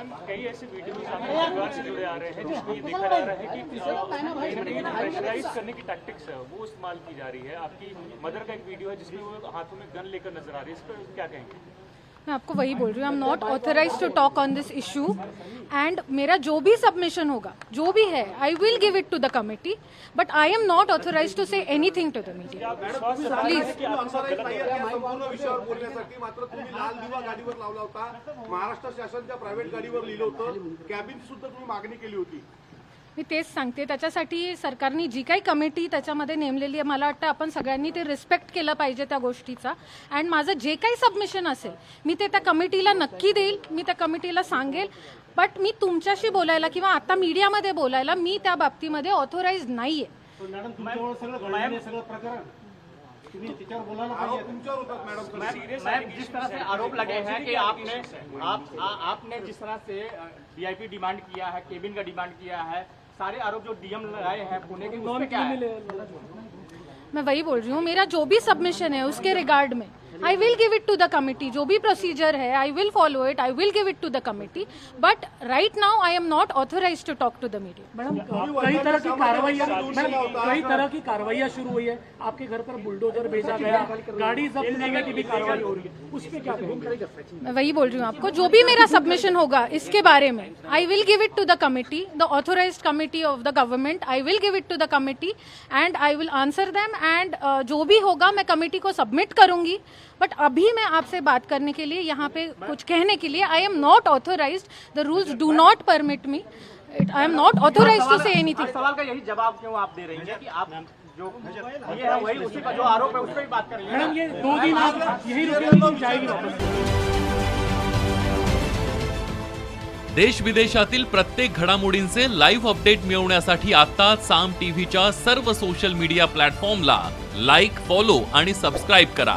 Ma'am कई ऐसे videos आपके परिवार से जुड़े आ रहे हैं जिसमें ये देखा जा रहा है कि प्रेशराइज करने की टैक्टिक्स है वो इस्तेमाल की जा रही है। आपकी मदर का एक वीडियो है जिसमें वो हाथों में गन लेकर नज़र आ रही है। इस पर क्या कहेंगे? मैं आपको वही बोल रही हूँ I am not authorise to talk on this issue and मेरा जो भी सबमिशन होगा, जो भी है I will give it to the committee but I am not authorise to say anything to the media please Maharashtra शासनच्या private गाडीवर लिहिलं होतं. कॅबिन होती. मी तेच सांगते. त्याच्यासाठी सरकारने जी काही कमिटी त्याच्यामध्ये नेमलेली आहे मला वाटतं आपण सगळ्यांनी ते रिस्पेक्ट केलं पाहिजे त्या गोष्टीचा. अँड माझं जे काही सबमिशन असेल मी ते त्या कमिटीला नक्की देईल मी त्या कमिटीला सांगेल. बट मी तुमच्याशी बोलायला किंवा आता मीडियामध्ये बोलायला मी त्या बाबतीमध्ये ऑथोराईज हे त्याच्यावर बोलायला आरोप पाहिजे. तुमच्यावर होतात मॅडम मैम जिस तरह से आरोप लगे हैं कि आपने आप आ, आपने जिस तरह से वीआईपी डिमांड किया है केबिन का डिमांड किया है सारे आरोप जो डीएम लगाए हैं पुणे के उसमें क्या है? मैं वही बोल रही हूँ मेरा जो भी सबमिशन है उसके रिगार्ड में। I will give it to the committee जो भी प्रोसीजर है I will follow it I will give it to the committee but right now I am not authorise to talk to the media madam कई तरह की कार्रवाइयाँ कई तरह की कार्रवाइयाँ शुरू हुई है। आपके घर पर बुलडोजर भेजा गया। गाड़ी जब्त करने की भी कार्रवाई हो रही है। उस पर क्या मैं वही बोल रही हूँ आपको। जो भी मेरा सबमिशन होगा इसके बारे में I will give it to the committee the authorise committee of the government I will give it to the committee and I will answer them and जो भी होगा मैं कमिटी को सबमिट करूँगी। बट अभी मैं आपसे बात करने के लिए यहाँ पे कुछ कहने के लिए I am not authorise the rules do not permit me I am not authorise to say anything सवाल का यही जवाब क्यों आप दे रही हैं कि आप जो ये है वही उसी का जो आरोप है उस पर ही बात कर रही हैं? मैडम ये दो दिन आप यही रुकेंगी कि जाएगी वापस देश विदेशातील प्रत्येक घडामोडींचे लाईव्ह अपडेट मिळवण्यासाठी आता साम टीव्हीच्या सर्व सोशल मीडिया प्लॅटफॉर्मला लाईक फॉलो आणि सबस्क्राईब करा.